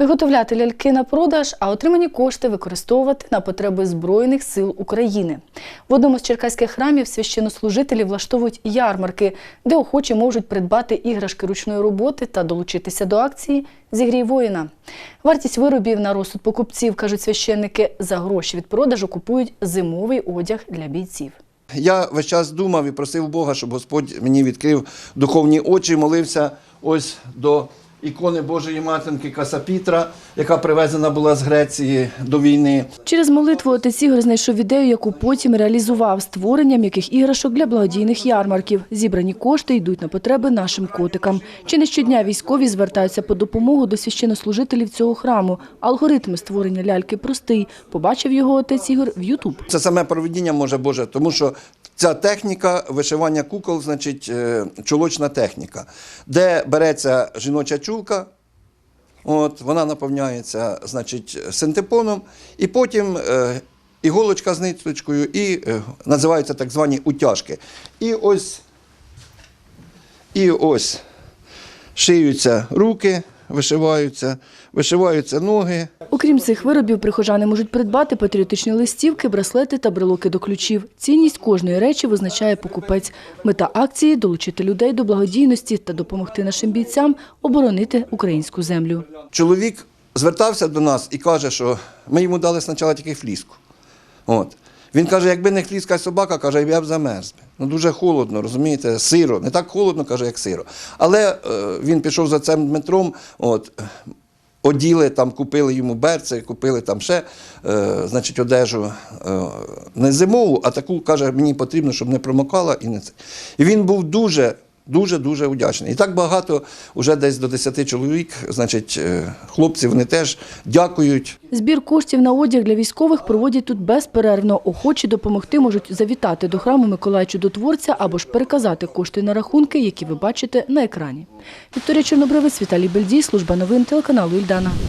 Виготовляти ляльки на продаж, а отримані кошти використовувати на потреби Збройних сил України. В одному з черкаських храмів священнослужителі влаштовують ярмарки, де охочі можуть придбати іграшки ручної роботи та долучитися до акції «Зігрій воїна». Вартість виробів на розсуд покупців, кажуть священники, за гроші від продажу купують зимовий одяг для бійців. Я весь час думав і просив Бога, щоб Господь мені відкрив духовні очі, молився ось до ікони Божої Матінки Касапітра, яка привезена була з Греції до війни. Через молитву отець Ігор знайшов ідею, яку потім реалізував створення м'яких іграшок для благодійних ярмарків. Зібрані кошти йдуть на потреби нашим котикам. Чи не щодня військові звертаються по допомогу до священнослужителів цього храму. Алгоритм створення ляльки простий. Побачив його отець Ігор в Ютуб. Це саме проведіння може Боже, тому що ця техніка вишивання кукол, значить, е, чулочна техніка, де береться жіноча чулка. От, вона наповняється значить, синтепоном, і потім е, іголочка з ниточкою, і е, називаються так звані утяжки. І ось, і ось шиються руки, вишиваються, вишиваються ноги. Окрім цих виробів, прихожани можуть придбати патріотичні листівки, браслети та брелоки до ключів. Цінність кожної речі визначає покупець. Мета акції – долучити людей до благодійності та допомогти нашим бійцям оборонити українську землю. Чоловік звертався до нас і каже, що ми йому дали спочатку тільки фліску. От. Він каже, якби не хліска собака, каже, я б замерз. би. Ну дуже холодно, розумієте, сиро. Не так холодно, каже, як сиро. Але е, він пішов за цим Дмитром, от, оділи, там, купили йому берці, купили там ще е, значить, одежу е, не зимову, а таку, каже, мені потрібно, щоб не промокала і не це. І він був дуже. Дуже-дуже вдячний. І так багато, вже десь до 10 чоловік, значить, е, хлопці, вони теж дякують. Збір коштів на одяг для військових проводять тут безперервно. Охочі допомогти можуть завітати до храму Миколая Чудотворця або ж переказати кошти на рахунки, які ви бачите на екрані. Вікторія Чорнобривець, Віталій Бельдій, служба новин телеканалу Ільдана.